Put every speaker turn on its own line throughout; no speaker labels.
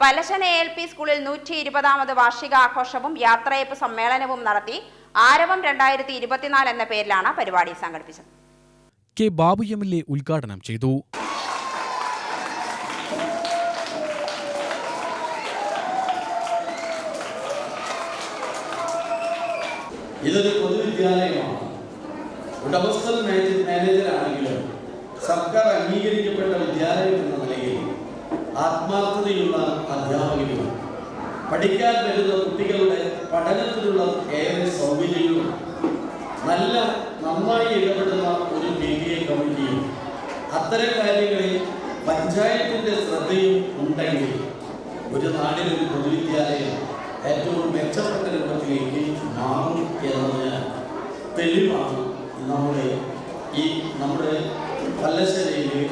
പലശന L P സ്കൂളിൽ നൂറ്റി ഇരുപതാമത് വാർഷികാഘോഷവും യാത്രയപ്പ് സമ്മേളനവും നടത്തി ആരവം രണ്ടായിരത്തി ഇരുപത്തിനാല് എന്ന പേരിലാണ് പരിപാടി സംഘടിപ്പിച്ചത്.
K Babu M L A ഉദ്ഘാടനം ചെയ്തു.
ഇതൊരു പൊതുവിദ്യാലയമാണ് ഉടമസ്ഥൻ മാനേജ് മാനേജറാണെങ്കിലും സർക്കാർ അംഗീകരിക്കപ്പെട്ട വിദ്യാലയം എന്ന നിലയിൽ ആത്മാർത്ഥതയുള്ള അധ്യാപകരുമാണ് പഠിക്കാൻ വരുന്ന കുട്ടികളുടെ പഠനത്തിനുള്ള ഏറെ സൗകര്യങ്ങളും നല്ല നന്നായി ഇടപെടുന്ന ഒരു പി ടി എ കമ്മിറ്റിയും അത്തരം കാര്യങ്ങളിൽ പഞ്ചായത്തിന്റെ ശ്രദ്ധയും ഉണ്ടെങ്കിൽ ഒരു നാടിനൊരു പൊതുവിദ്യാലയം ഏറ്റവും മെച്ചപ്പെട്ട രൂപത്തിലേക്ക് മാറും എന്നതിന് തെളിവാണ് നമ്മുടെ ഈ നമ്മുടെ പല്ലശ്ശേരിയിൽ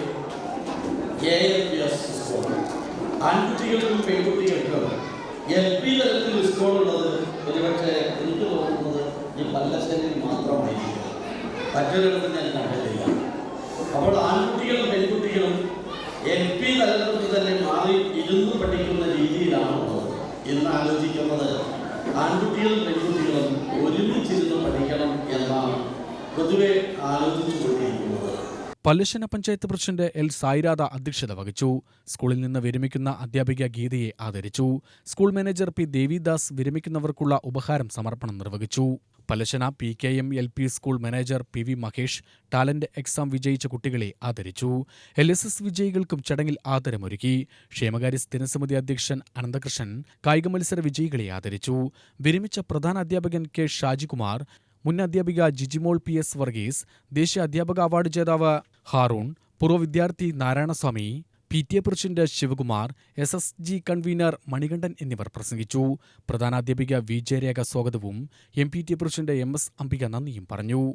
എ എൽ പി ആൺകുട്ടികൾക്കും പെൺകുട്ടികൾക്കും എൽ പി തലത്തിൽ സ്കൂളുള്ളത് ഒരുപക്ഷെ എനിക്ക് തോന്നുന്നത് ഈ പല്ലശ്ശേരിയിൽ മാത്രമായിരിക്കും. മറ്റൊരിടത്തും ഞാൻ കണ്ടിട്ടില്ല. അപ്പോൾ ആൺകുട്ടികളും പെൺകുട്ടികളും എൽ പി തലത്തിൽ തന്നെ മാറി ഇരുന്ന് പഠിക്കുന്ന രീതിയിലാണുള്ളത് ഇന്ന് ആലോചിക്കുന്നത് ആൺകുട്ടികളും പെൺകുട്ടികളും ഒരുമിച്ചിരുന്ന് പഠിക്കണം എന്നാണ് പൊതുവെ ആലോചിച്ചുകൊണ്ടിരിക്കുന്നത്.
പല്ലശ്ശന പഞ്ചായത്ത് പ്രസിഡന്റ് എൽ സായിരാധ അധ്യക്ഷത വഹിച്ചു. സ്കൂളിൽ നിന്ന് വിരമിക്കുന്ന അധ്യാപിക ഗീതയെ ആദരിച്ചു. സ്കൂൾ മാനേജർ പി ദേവിദാസ് വിരമിക്കുന്നവർക്കുള്ള ഉപഹാരം സമർപ്പണം നിർവഹിച്ചു. Pallassana P K M L P school manager P V Mahesh talent exam വിജയിച്ച കുട്ടികളെ ആദരിച്ചു. എൽ എസ് എസ് വിജയികൾക്കും ചടങ്ങിൽ ആദരമൊരുക്കി. ക്ഷേമകാര്യ സ്ഥിരസമിതി അധ്യക്ഷൻ അനന്തകൃഷ്ണൻ കായിക മത്സര വിജയികളെ ആദരിച്ചു. വിരമിച്ച പ്രധാന അധ്യാപകൻ കെ ഷാജികുമാർ മുൻ അധ്യാപിക ജിജിമോൾ പി എസ് വർഗീസ് ദേശീയ അധ്യാപക അവാർഡ് ജേതാവ് ഹാറൂൺ പൂർവ വിദ്യാർത്ഥി Narayanaswamy P. T. A. President Sivakumar S. S. G. Convener Manikandan എന്നിവർ പ്രസംഗിച്ചു. പ്രധാനാധ്യാപിക വി. ജയരേഖ സ്വാഗതവും M. P. T. A. President M. S. Ambika നന്ദിയും പറഞ്ഞു.